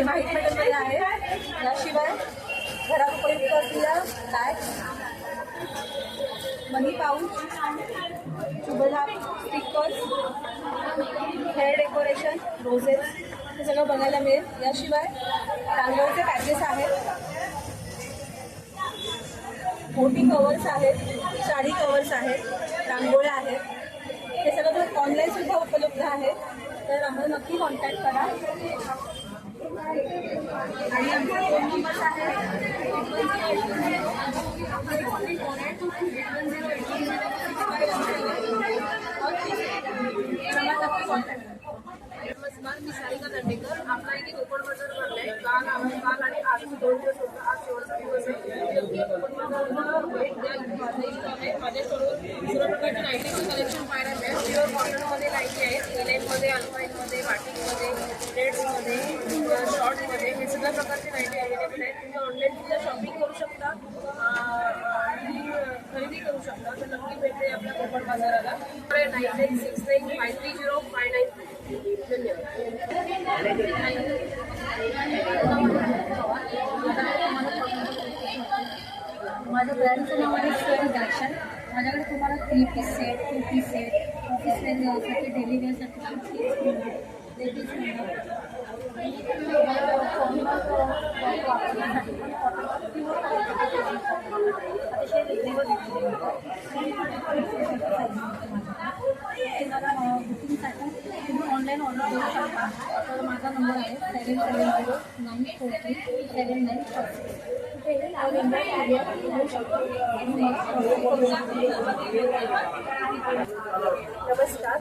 हे व्हाईट मेटलमध्ये आहे. याशिवाय घरात उपयुक्त असलेल्या बॅग मनी पाऊच शुभलाभ स्टिकर्स हेअर डेकोरेशन रोजेस हे सगळं बघायला मिळेल. याशिवाय रांगोळीचे पॅचेस आहेत. मोठी कवर्स आहेत साडी कवर्स आहेत रांगोळ्या आहेत. हे सगळं ऑनलाईन सुद्धा उपलब्ध आहे. तर आम्हाला नक्की कॉन्टॅक्ट करा. आपला इथे कोकण बाज़ार भरलाय काल काल आणि आज दोन दिवस होता आज शेवटचा दिवस आहे कोकण बाजारला भेट द्या इथे माझं इष्ट आहे करू शकता तर नक्की भेटते आपल्या कोकण बाजाराला nine nine six nine five three zero five nine धन्यवाद माझ्या ब्रँडचं नाव आहे स्टोरी दर्शन माझ्याकडे तुम्हाला three piece set two piece set office वेअरसाठी daily वेअरसाठी लेडीज अतिशय वेगवेगळं तुम्हाला बुकिंगसाठी तुम्ही ऑनलाईन ऑर्डर करू शकता तर माझा नंबर आहे seven seven zero nine four three seven nine नमस्कार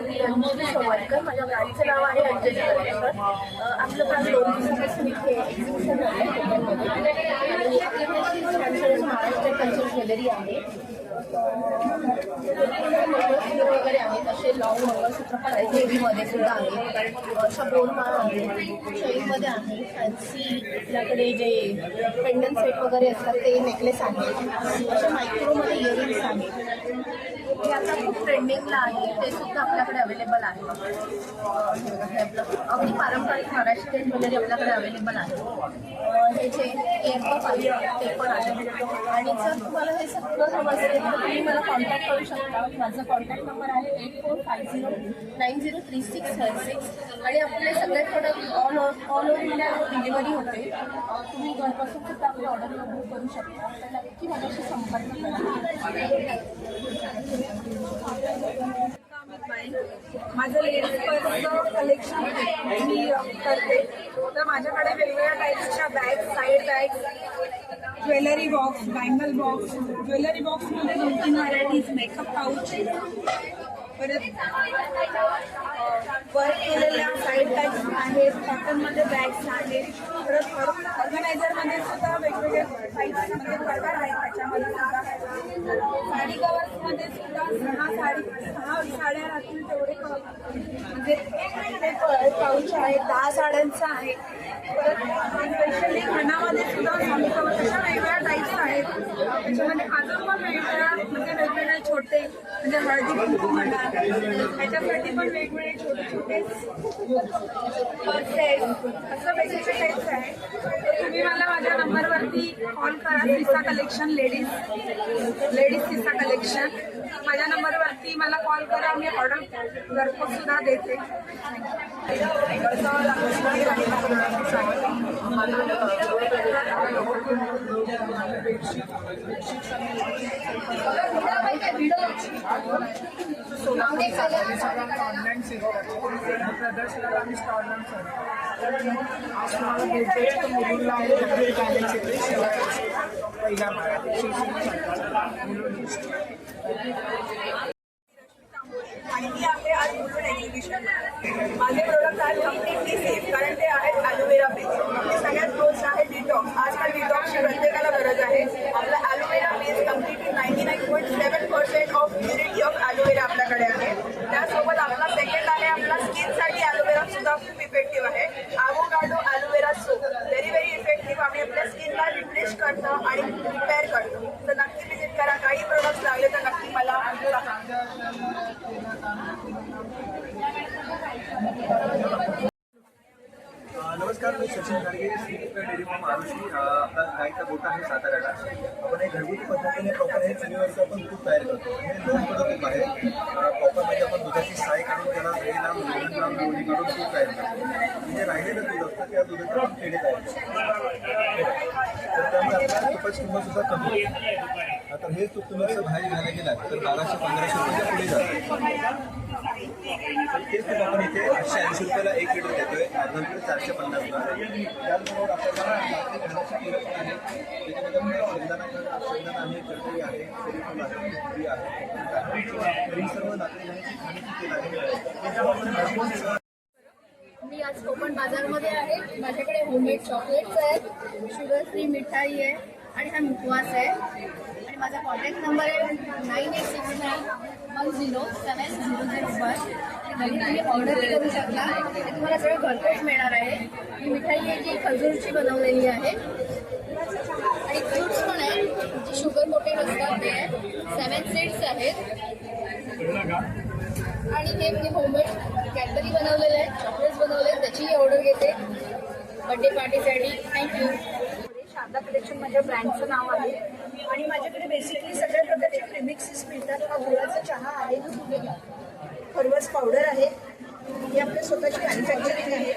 मी अंजली सवाडकर माझ्या ब्रँडचं नाव आहे अंजली कलेक्शन आपलं ब्रँड दोन दिवसापासून इथे एक्झिबिशन आहे कोकणमध्ये. आणि आपल्याकडे अशी छान छान महाराष्ट्र ज्वेलरी आहे. वगैरे आहेत असे लॉंग मंगळसूत्र पण आहेत. हेवीमध्ये सुद्धा आहे अशा दोन बोलमाळ आहे. शैलीमध्ये आहे. फॅन्सी आपल्याकडे जे पेंडन सेट वगैरे असतात ते नेकलेस आहेत. असे मायक्रोमध्ये इयरिंग्स आहेत. हे आता खूप ट्रेंडिंगला आहे ते सुद्धा आपल्याकडे अवेलेबल आहे. अगदी पारंपरिक महाराष्ट्रीयन ज्वेलरी आपल्याकडे अवेलेबल आहे. हे जे एअरकप आहे ते पण आहे आणि जर तुम्हाला हे सगळं हवं असेल तर तुम्ही मला कॉन्टॅक्ट करू शकता. माझा कॉन्टॅक्ट नंबर आहे eight four five zero nine zero three six five six आणि आपले सगळे product all all over India delivery होते. तुम्ही घरपासून सुद्धा आपली ऑर्डर बुक करू शकता. तर नक्की माझ्याशी संपर्क करा. माझं लेडीज पर्सचं कलेक्शन मी करते. तर माझ्याकडे वेगवेगळ्या टाईप्सच्या bag side bag jewellery box bangle box jewellery बॉक्समध्ये दोन तीन व्हरायटीज मेकअप पाऊच परत वर्क केलेल्या साईड बॅग्स आहेत कॉटनमध्ये बॅग्स आहेत. परत ऑर्गनायझरमध्ये सुद्धा वेगवेगळे साईजमध्ये प्रकार आहेत त्याच्यामध्ये सुद्धा. साडी कवर्समध्ये सुद्धा सहा साडी सहा साड्या राहतील तेवढे म्हणजे ते पाऊच आहेत दहा साड्यांचा आहे. परत स्पेशली मनामध्ये सुद्धा साडी कवर अशा वेगवेगळ्या टाईप्स आहेत. त्याच्यामध्ये अजून पण वेगवेगळ्या म्हणजे वेगवेगळे म्हणजे हळदी कुंकू म्हणा त्याच्यासाठी पण वेगवेगळे छोटे छोटे असं वेगवेगळे टाईप्स आहे. तुम्ही मला माझ्या नंबरवरती कॉल करा Sisa collection ladies ladies Sisa collection माझ्या नंबरवरती मला कॉल करा मी ऑर्डर घरपोच सुद्धा देते. ऑनलाईन प्रदर्शनाला आम्ही स्टॉल तर आज तुम्हाला भेटतोय मुलींना आहे नवीन गॅलरीचे पहिला माळा शिवसेना आणि मी आपले आज मुलुंड एक्झिबिशन माझे प्रोडक्ट आहेत कंपनी सेफ कारण ते आहेत ॲलोवेरा बेस ते सगळ्यात बेस्ट आहे डिटॉक्स आजकाल डिटॉक्सची प्रत्येकाला गरज आहे आपला aloe vera base completely ninety nine point seven percent of purity of aloe vera आपल्याकडे आहे त्यासोबत आपला सेकंड आहे आपला स्किनसाठी ॲलोवेरा सुद्धा खूप इफेक्टिव्ह आहे avocado aloe vera soap very very effective आम्ही आपल्या स्किनला रिफ्रेश करतो आणि रिपेअर करतो तर नक्की विजिट करा काही प्रोडक्ट्स लागले तर नक्की तोटा आहे साताऱ्याला आपण हे घरगुती पद्धतीने प्रॉपर हे चुलीवरचं आपण तूप तयार करतो. हे लोणकडं तूप आहे प्रॉपर म्हणजे आपण दुधाची साय काढून त्याला दही लावून दोन लावून लोणी काढून तूप तयार करतो. म्हणजे राहिलेलं दूध असतं त्या दुधाचं आपण पेढे तयार करतो. तर त्यामुळे आपल्याला तुपाची किंमत सुद्धा कमी होते. आता हे तूप तुम्ही असं बाहेर घ्यायला गेलात तर बाराशे पंधराशे रुपयाच्या पुढे जातं. तर तेच तूप आपण इथे आठशे ऐंशी रुपयाला एक लिटर देतोय. अर्धा लिटर चारशे पन्नासला त्याचबरोबर आपल्याला लाकडी घालायची आहे. आहे. आहे. सर्व मी आज कोकण बाजारमध्ये आहे. माझ्याकडे होममेड चॉकलेट्स आहेत. शुगर फ्री मिठाई आहे. आणि हा मुखवास आहे. आणि माझा कॉन्टॅक्ट नंबर आहे nine eight six nine one zero seven zero zero one आणि तुम्ही ऑर्डर करू शकता. ते तुम्हाला सगळं घरपोच मिळणार आहे. ही मिठाई आहे जी खजूरची बनवलेली आहे. आणि फ्रूट्स पण आहे जी शुगर कोटेड असतात ते आहे सेवन सीड्स आहेत आणि हे मी होममेड कॅडबरी बनवलेलं आहे चॉकलेट्स बनवले त्याचीही ऑर्डर घेते. बड्डे पार्टीसाठी थँक्यू शारदा कलेक्शन माझ्या ब्रँडचं नाव आहे. आणि माझ्याकडे बेसिकली सगळ्या प्रकारचे प्रेमिक्सेस मिळतात. हा गुळाचा चहा आहे फरवस पावडर आहे. ही आपल्या स्वतःची मॅन्युफॅक्चरिंग आहे.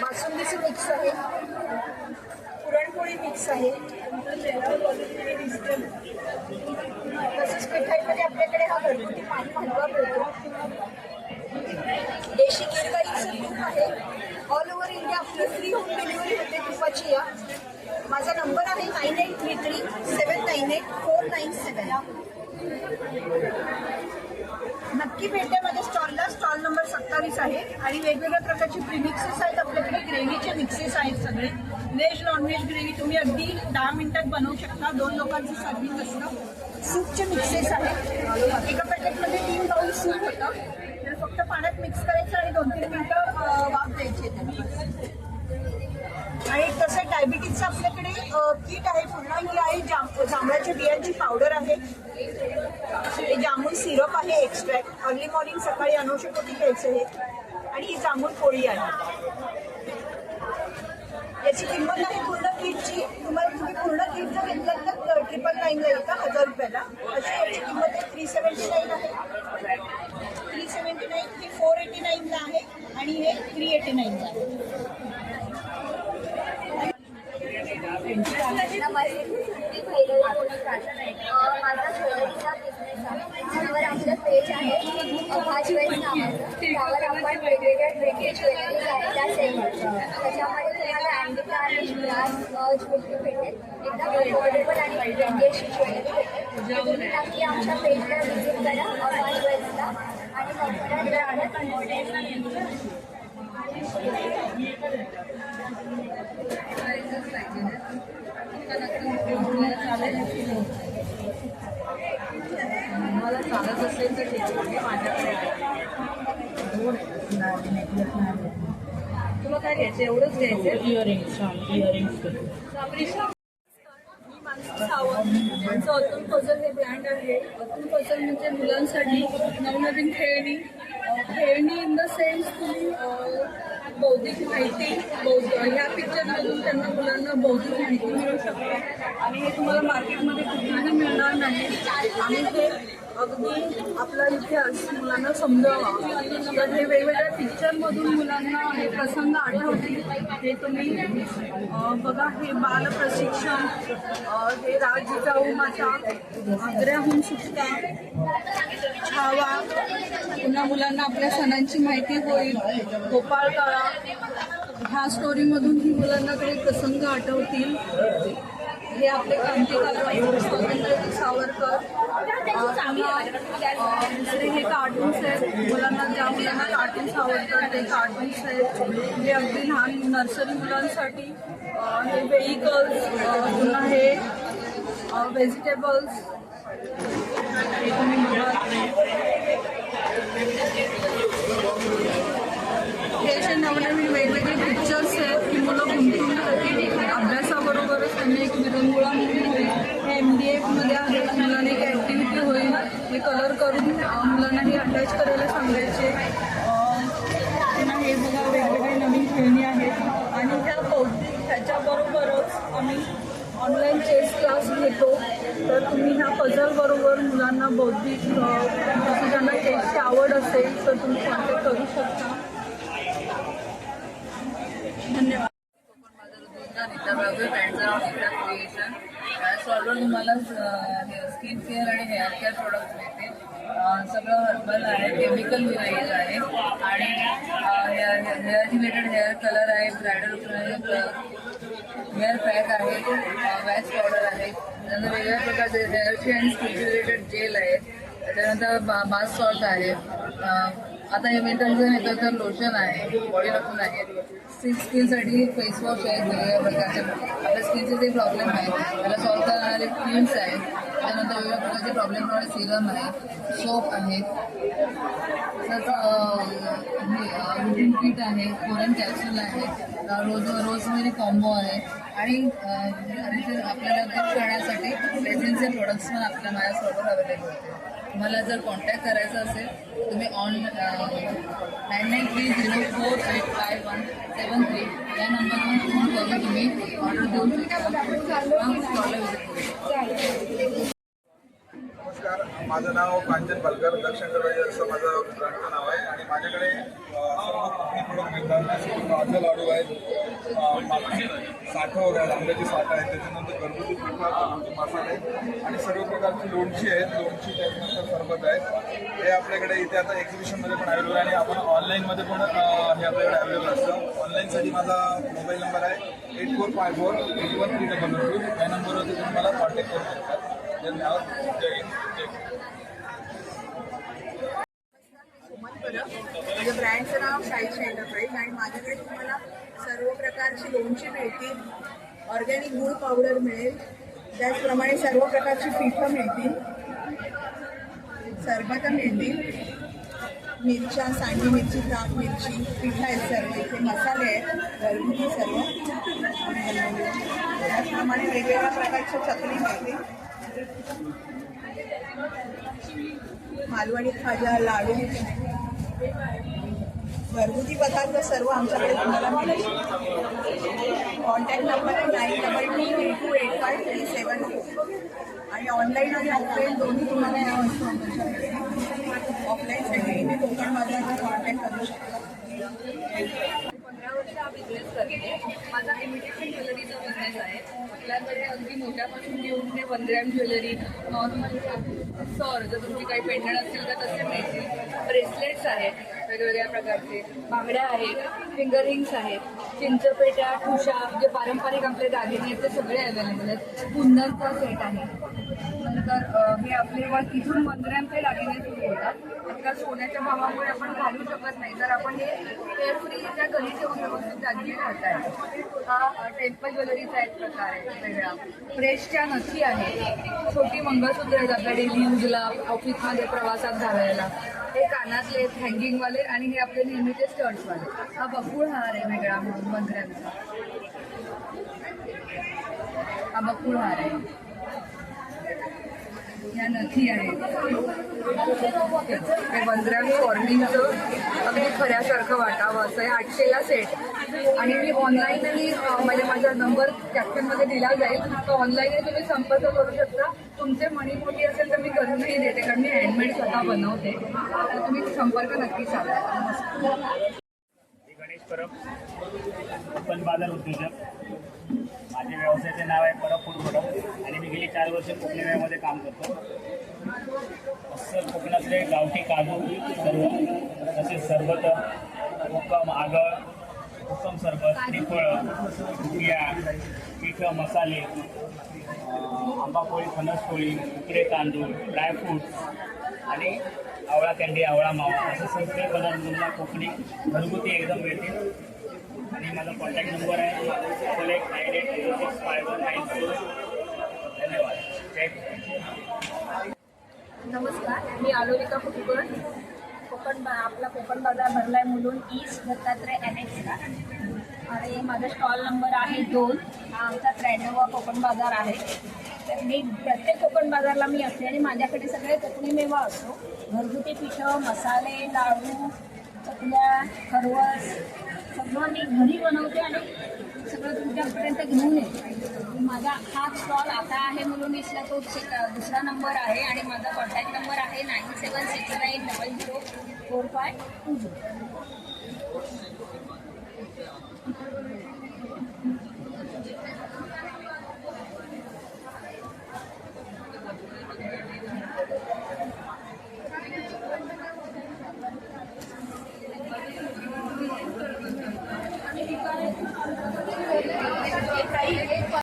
बासुंदीचं मिक्स आहे. पुरणपोळी मिक्स आहे तसंच मिठाईमध्ये आपल्याकडे हा घरगुती पाणी हलवा मिळतो देशी तूप आहे. ऑल ओव्हर इंडिया आपली फ्री होम डिलिव्हरी होते तुपाची या. माझा नंबर आहे nine eight three three seven nine eight four nine seven नक्की भेटते माझ्या स्टॉलला स्टॉल नंबर सत्तावीस आहे. आणि वेगवेगळ्या प्रकारचे प्रीमिक्सेस आहेत. आपल्याकडे ग्रेव्हीचे मिक्सेस आहेत सगळे. व्हेज नॉनव्हेज ग्रेव्ही तुम्ही अगदी दहा मिनिटात बनवू शकता. दोन लोकांचं सर्विंग असतं. सूपचे मिक्सेस आहेत. एका पॅकेटमध्ये तीन बाउल सूप होतं. तर फक्त पाण्यात मिक्स करायचं आणि दोन तीन मिनटं वाफ द्यायची आणि तसं डायबिटीजचं आपल्याकडे किट आहे पुन्हा ही आहे जाम जांभळाच्या बियांची पावडर आहे. हे जामून सिरप आहे एक्स्ट्रॅक्ट अर्ली मॉर्निंग सकाळी अनुषकोटी घ्यायचं हे. आणि ही जांभूळ पोळी आहे. याची किंमत आहे पूर्ण किटची. तुम्हाला तुम्ही पूर्ण किट जर घेतलं तर ट्रिपल नाईनला येतं हजार रुपयाला अशी याची किंमत आहे थ्री सेवन्टी नाईन आहे थ्री सेवन्टी नाईन ही फोर एटी नाईनला आहे आणि हे थ्री एटी नाईनला आहे माझा ज्वेलरीचा बिझनेस आहे त्यावर आमचं पेज आहे भाज वेल्स नावाचं त्यावर आपण वेगवेगळ्या ट्रेंडी ज्वेलरीज आहेत त्या सेल करतो त्याच्यामध्ये तुम्हाला अँडी गार्निश ग्लास ज्वेलरी भेटेल एकदम नक्की आमच्या पेजला करा आणि मला चालत असेल तर ठीक आहे माझ्याकडे तुला काय घ्यायचं? एवढंच घ्यायचं? इयरिंग्स इयरिंग्स मानसी सावंत यांचं अतुल पजल हे ब्रँड आहे. अतुल पजल म्हणजे मुलांसाठी नवनवीन खेळणी. खेळणी इन द सेन्स तुम्ही बौद्धिक माहिती बौद्ध ह्या पिक्चरमधून त्यांना मुलांना बौद्धिक माहिती मिळू शकते. आणि हे तुम्हाला मार्केटमध्ये कुठेही मिळणार नाही. आणि ते अगदी आपला इतिहास मुलांना समजावा. तर हे वेगवेगळ्या पिक्चरमधून मुलांना हे प्रसंग आठवतील. हे तुम्ही बघा हे बाल प्रशिक्षण हे राज जिजाऊ माझ्या आग्र्याहून सुटका. छावा. पुन्हा मुलांना आपल्या सणांची माहिती होईल. गोपाळ काळा. ह्या स्टोरीमधून ही मुलांना काही प्रसंग आठवतील. हे आपले क्रांतिकारक स्वातंत्र्यवीर म्हणजे सावरकर दुसरे हे कार्टून्स आहेत. मुलांना ज्या मुलांना कार्टून्स आवडतात ते कार्टून्स आहेत. जे अगदी लहान नर्सरी मुलांसाठी हे व्हेकल्स पुन्हा हे व्हेजिटेबल्स हे तुम्ही हे असे नवनवीन वेगवेगळे पिक्चर्स आहेत की मुलं गुंतून राहतील अभ्यासाबरोबरच त्यांनी एक होईल हे एम डी एफमध्ये आहे मुलांना एक ॲक्टिव्हिटी होईल. हे कलर करून मुलांना हे अटॅच करायला सांगायचे. त्यांना हे बघा वेगवेगळे नवीन खेळणी आहेत. आणि त्या बौद्धिक ह्याच्याबरोबरच आम्ही ऑनलाईन चेस क्लास घेतो. तर तुम्ही ह्या पझलबरोबर मुलांना बौद्धिक जसं त्यांना चेसची आवड असेल तर तुम्ही कॉन्टॅक्ट करू शकता धन्यवाद क्रिएशन या स्टॉलवर तुम्हाला स्किन केअर आणि हेअर केअर प्रोडक्ट मिळते सगळं हर्बल आहे केमिकल विराईज आहे. आणि hair hair related hair colour आहे ब्रायडल हेअर पॅक आहे वॅक्स पावडर आहे. त्यानंतर वेगवेगळ्या प्रकारचे हेअरचे आणि स्किन रिलेटेड जेल आहे. त्याच्यानंतर बा मास्क सॉल्ट आहे आता हे मेंटलचं येतं तर लोशन आहे. बॉडी लोशन आहे. स्किनसाठी फेस वॉश आहेत वेगवेगळ्या प्रकारचे आपल्या स्किनचे जे प्रॉब्लेम आहेत त्याला सॉल्व करणारे क्रीम्स आहेत. त्यानंतर वेगवेगळ्या प्रकारचे प्रॉब्लेममुळे सिरम आहे. सोप आहे. तसंच हे किट आहे. कोरन कॅप्सूल आहे. रोज रोज रोजमेरी कॉम्बो आहे. आणि आपल्याला करण्यासाठी रेझिनचे प्रोडक्ट्स पण आपल्या माझ्यासोबत अवेलेबल होते तुम्हाला जर कॉन्टॅक्ट करायचा असेल तुम्ही on nine nine three zero four eight five one seven three या नंबरवर फोन करून तुम्ही ऑर्डर देऊ शकता. नमस्कार माझं नाव कांचन पालकर दक्षिण दरवाजे असं माझं ब्रँडचं नाव आहे. आणि माझ्याकडे अ, प्रोडक्ट मिळतात जसे की काजू लाडू आहेत. साठं वगैरे आंब्याची साठं आहे त्याच्यानंतर घरगुती पिठा मसाले आणि सर्व प्रकारची लोणची आहेत. लोणची त्याच्यानंतर सरबत आहेत. हे आपल्याकडे इथे आता एक्झिबिशनमध्ये पण अवेलेबल आहे आणि आपण ऑनलाईनमध्ये पण हे आपल्याकडे अवेलेबल असतं. ऑनलाईनसाठी माझा मोबाईल नंबर आहे. Eight four five four eight one three double two या नंबरवरती तुम्ही मला कॉन्टॅक्ट करू शकता. धन्यवाद. जय हिंद. जय माझ्या म्हणजे ब्रँडचं नाव शाईची एंटरप्राईज आणि माझ्याकडे तुम्हाला सर्व प्रकारची लोणची मिळतील. ऑर्गॅनिक गुळ पावडर मिळेल. त्याचप्रमाणे सर्व प्रकारची पिठं मिळतील. सरबतं मिळतील. मिरच्या सांडगी मिरची ताक मिरची पिठं आहेत सर्व. इथे मसाले आहेत घरगुती सर्व. त्याचप्रमाणे वेगवेगळ्या प्रकारच्या चकली मिळतील. मालवणी खाजा लाडू घरगुती पदार्थ सर्व आमच्याकडे तुम्हाला मिळेल कॉन्टॅक्ट नंबर आहे nine double two three two eight five three seven आणि ऑनलाईन आणि ऑफलाईन दोन्ही तुम्हाला या वस्तू आमच्याकडे ऑफलाईनसाठी तुम्ही कोकण बाजारला कॉन्टॅक्ट करू शकता. पंधरा वर्ष हा बिझनेस करते. माझा इमिटेशन ज्वेलरीचा बिझनेस आहे. आपल्याकडे अगदी मोठ्यापासून घेऊन ते one gram jewellery normal sir जर तुमची काही पेंडंट असतील तर तसे मिळतील. ब्रेसलेट्स आहेत वेगवेगळ्या प्रकारचे बांगड्या आहेत फिंगर रिंग्स आहेत चिंचपेट्या ठुशा जे पारंपरिक आपले दागिने आहेत ते सगळे अवेलेबल आहेत. कुंदनचा सेट आहे. नंतर हे आपले वन तिथून मंदिरांचे दागिने सुरू होतात. आजकाल सोन्याच्या भावामुळे आपण घालू शकत नाही. तर आपण हे केअरफुली त्या घरी ठेवून व्यवस्थित दागिने घालत आहे हा टेम्पल ज्वेलरीचा एक प्रकार आहे वेगळा. फ्रेशच्या नथी आहे छोटी मंगळसूत्र आहेत आपल्या डेली यूजला ऑफिसमध्ये प्रवासात घालायला. हे कानातले आहेत हँगिंगवाले आणि हे आपले नेहमीचे स्टर्ट्सवाले हा बकुळ हार आहे वेगळा म्हणून हा बकुळ हार आहे या नथी आहेत. हे फॉर्मिंगचं अगदी खऱ्यासारखं वाटावं असं आहे आठशेला सेट आणि मी ऑनलाईनही म्हणजे माझा नंबर कॅप्शनमध्ये दिला जाईल. तर ऑनलाईनही तुम्ही संपर्क करू शकता. तुमचे मनी मोठी असेल तर मी करूनही देते कारण मी हँडमेड स्वतः बनवते. तर तुम्ही संपर्क नक्की साधा. गणेश परब ओपन बाजार उद्योजक. माझे व्यवसायाचे नाव आहे परब फूड परब आणि मी गेली चार वर्ष कोकणी वेळामध्ये काम करतो. असं कोकणातले गावठी काजू सर्व. तसेच सरबत कोकम आगळ कोकम सरबत त्रिफळ बिया पिठं मसाले आंबापोळी फणसपोळी उकडे तांदूळ ड्रायफ्रूट्स आणि आवळा कँडी आवळा मावा असे सगळे पदार्थ तुम्हाला कोकणी घरगुती एकदम मिळतील. आणि माझा कॉन्टॅक्ट नंबर आहे. Double eight nine eight zero six five one nine zero धन्यवाद. जय नमस्कार. मी आलोलिका फुटकर कोकण आपला कोकण बाजार भरला आहे म्हणून ईस्ट दत्तात्रय अनेक्सला आणि माझा स्टॉल नंबर आहे दोन. हा आमचा त्र्याण्णवा कोकण बाजार आहे. तर मी प्रत्येक कोकण बाजारला मी असते आणि माझ्याकडे सगळे कोकणी मेवा असतो. घरगुती पिठं मसाले लाडू चकल्या खरवस सगळं मी घरी बनवते आणि सगळं तुमच्यापर्यंत घेऊन येते. माझा हा स्टॉल आता आहे म्हणून मुलुंडीसला तो दुसरा नंबर आहे आणि माझा कॉन्टॅक्ट नंबर आहे nine seven six nine double zero four five two zero.